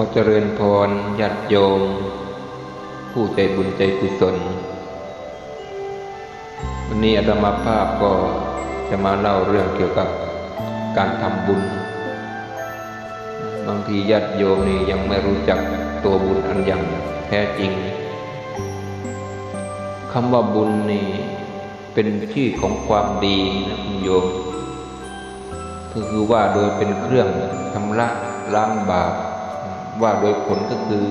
อเจริญพรญาติโยม ผู้ใจบุญใจกุศล วันนี้อาตมาภาพก็จะมาเล่าเรื่องเกี่ยวกับการทำบุญ บางทีญาติโยมนี่ยังไม่รู้จักตัวบุญอันอย่างแท้จริงคำว่าบุญนี่เป็นชื่อของความดีนะคุณโยมก็คือว่าโดยเป็นเครื่องชำระล้างบาป ว่าโดยผลก็คือ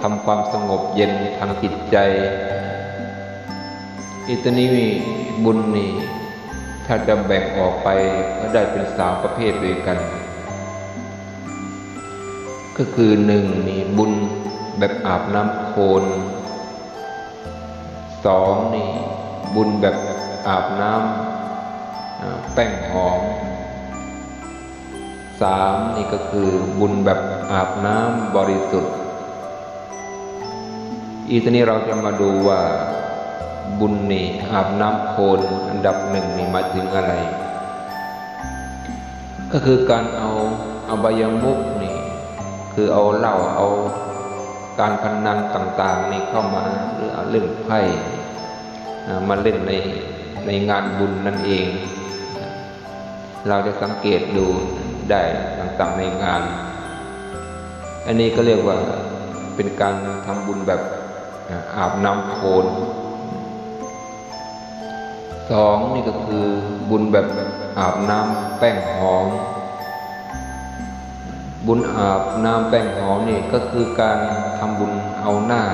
ทำความสงบเย็นทางจิตใจอิตนี้บุญนี่ถ้าจะแบ่งออกไปก็ได้เป็นสามประเภทด้วยกัน ก็คือหนึ่งนี่บุญแบบอาบน้ำโคลนสองนี่บุญแบบอาบน้ำแป้งหอม สามนี่ก็คือบุญแบบอาบน้ำบริสุทธิ์ อีตอนนี้เราจะมาดูว่าบุญนี่อาบน้ำโคลนอันดับหนึ่งนี่หมายถึงอะไร ก็คือการเอาเอาบายมุกนี่ คือเอาเหล้าเอาการพนนันต่างๆนี่เข้ามาหรือเอาเล่นไพ่มาเล่นในในงานบุญนั่นเอง เราจะสังเกตดู ได้ต่างๆในงาน อันนี้ก็เรียกว่าเป็นการทำบุญแบบอาบน้ำโคลนสองนี่ก็คือบุญแบบอาบน้ำแป้งหอม บุญอาบน้ำแป้งหอมนี่ก็คือการทำบุญเอาหน้า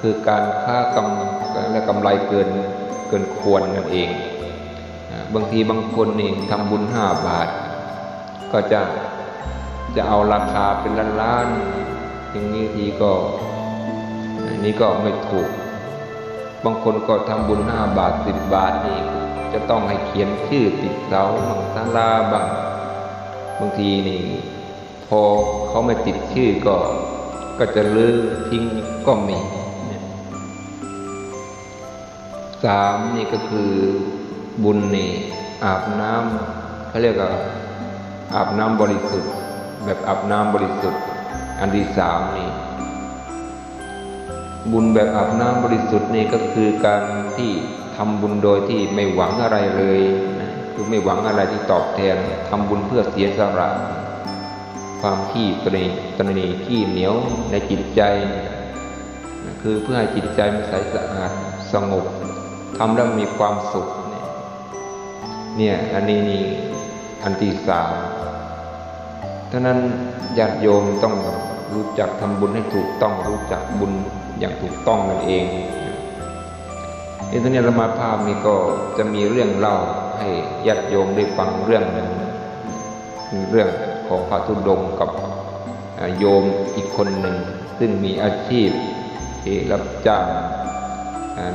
คือการค่ากำและกำไรเกินเกินควรนั่นเอง บางทีบางคนนี่ทำบุญห้าบาท ก็จะจะเอาราคาเป็นล้านล้านอย่างนี้ทีก็อันนี้ก็ไม่ถูก บางคนก็ทำบุญห้าบาทสิบบาทนี่จะต้องให้เขียนชื่อติดเสาบังศาลาบางบางทีนี่ พอเขาไม่ติดชื่อก็ก็จะลื้อทิ้งก็มีสามนี่ก็คือบุญนี่อาบน้ำเขาเรียกว่า อาบน้ำบริสุทธิ์ แบบอาบน้ำบริสุทธิ์ อันที่สามนี่บุญแบบอาบน้ำบริสุทธิ์นี่ก็คือการที่ทำบุญโดยที่ไม่หวังอะไรเลยนะคือไม่หวังอะไรที่ตอบแทนทำบุญเพื่อเสียสละความขี้ตนีตนีขี้เหนียวในจิตใจ คือเพื่อให้จิตใจมันใสสะอาดสงบทำแล้วมีความสุขเนี่ยอันนี้นี่ อันที่สามท่านั้นญาติโยมต้องรู้จักทำบุญให้ถูกต้องรู้จักบุญอย่างถูกต้องนั่นเองอินทร์เนรมาภาพนี้ก็จะมีเรื่องเล่าให้ญาติโยมได้ฟังเรื่องหนึ่งเรื่องของพระธุดงกับโยมอีกคนหนึ่ง ซึ่งมีอาชีพที่รับจ้าง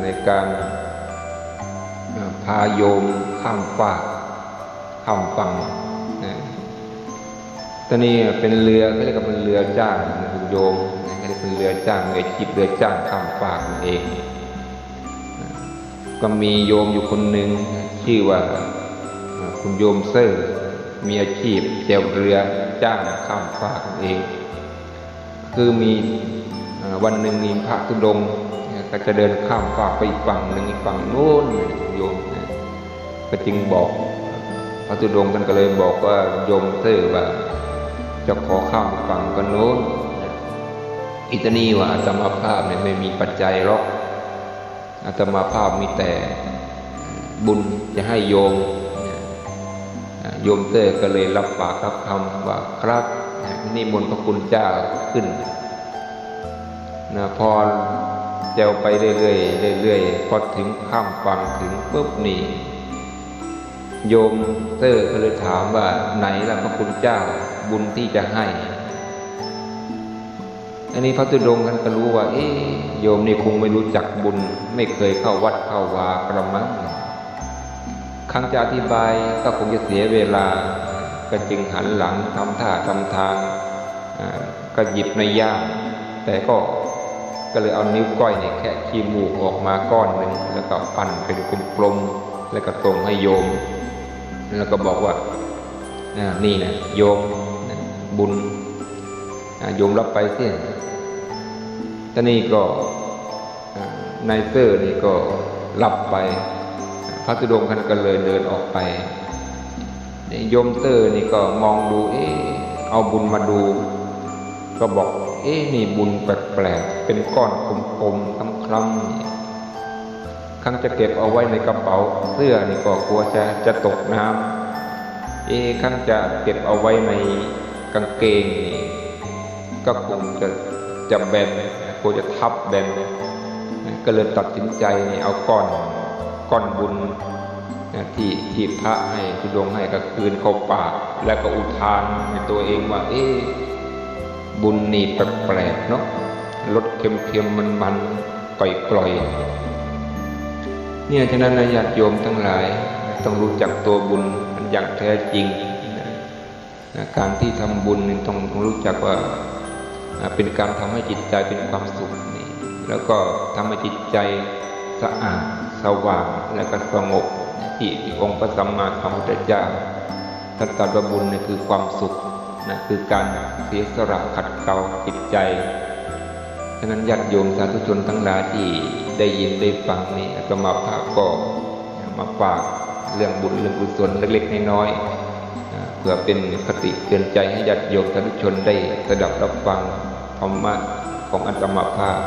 ในการพาโยมข้ามฟาก ข้ามฝั่งนะตอนนี้เป็นเรือเขาเรียกว่าเป็นเรือจ้างคุณโยมเขาเรียกเป็นเรือจ้างอาชีพเรือจ้างข้ามฟากนั่นเองก็มีโยมอยู่คนหนึ่งชื่อว่าคุณโยมเซอร์มีอาชีพเจวเรือจ้างข้ามฟากนั่นเอง คือมีวันหนึ่งมีพระธุดงก็จะเดินข้ามฟากไปอีกฝั่งหนึ่งอีกฝั่งโน้นโยมก็จึงบอก ระธุดงค์กันก็เลยบอกว่าโยมเซอร์ว่า จะขอข้ามฝั่งกันโน้นอิตานีว่าอาตมาภาพเนี่ยไม่มีปัจจัยหรอกอาตมาภาพมีแต่บุญจะให้โยมโยมเตอร์ก็เลยรับปากรับคำว่าครับนี่มนพระคุณเจ้าขึ้นนะพอแจวไปเรื่อยๆเรื่อยๆพอถึงข้ามฝั่งถึงปุ๊บนี่ โยมเตอร์ก็เลยถามว่าไหนล่ะพระคุณเจ้าบุญที่จะให้ อันนี้พระตุดงค์ท่านก็รู้ว่า เอ๊โยมนี่คงไม่รู้จักบุญ ไม่เคยเข้าวัดเข้าวากระมังครั้งจะอธิบายก็คงจะเสียเวลา ก็จึงหันหลังทำท่าทำทางก็หยิบในย่ามแต่ก็ก็เลยเอานิ้วก้อยเนี่ยแค่ขี้มูกออกมาก้อนหนึ่งแล้วก็ปั้นเป็นกลมๆแล้วก็ส่งให้โยม แล้วก็บอกว่านี่นะโยมบุญโยมรับไปเสียตอนนี้ก็นายเซอร์นี่ก็รับไป พระธุดงค์ท่านก็เลยเดินออกไปโยมเตอร์นี่ก็มองดูเอ๊ะเอาบุญมาดู ก็บอก เอ๊ะนี่บุญแปลกๆเป็นก้อนกลมๆคล้ำๆ ครั้งจะเก็บเอาไว้ในกระเป๋าเสื้อนี่ก็กลัวจะจะตกน้ำเอครั้งจะเก็บเอาไว้ในกางเกงนี่ก็คงจะจะแบนกลัวจะทับแบนก็เลยตัดสินใจนี่เอาก้อนก้อนบุญที่ที่พระให้ทุดงให้ก็คืนเข้าปากแล้วก็อุทานในตัวเองว่า เอ๊บุญนี่แปลกๆเนาะรสเค็มๆมันมันๆกล่อยๆ เนี่ยฉะนั้นนะญาติโยมทั้งหลาย ต้องรู้จักตัวบุญมันอย่างแท้จริงนะการที่ทำบุญนี่ต้องต้องรู้จักว่าเป็นการทำให้จิตใจเป็นความสุขนี่แล้วก็ทำให้จิตใจสะอาดสว่างและก็สงบที่ที่องค์พระสัมมาสัมพุทธเจ้าท่านตรัสว่าบุญนี่คือความสุขนะคือการเสียสละขัดเกลาจิตใจฉะนั้นญาติโยมสาธุชนทั้งหลายที่ ได้ยินได้ฟังนี่อาตมาภาพก็มาฝากเรื่องบุญเรื่องกุศลเล็กๆน้อยๆเพื่อเป็นคติเตือนใจให้ญาติโยมสาธุชนได้สดับรับฟังธรรมะของอัตมาภาพ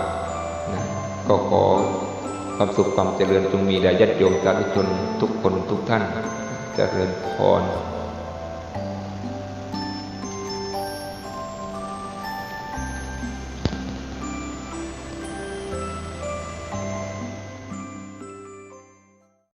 นะก็ขอความสุขความเจริญจงมีแด่ญาติโยมสาธุชนทุกคนทุกท่านเจริญพร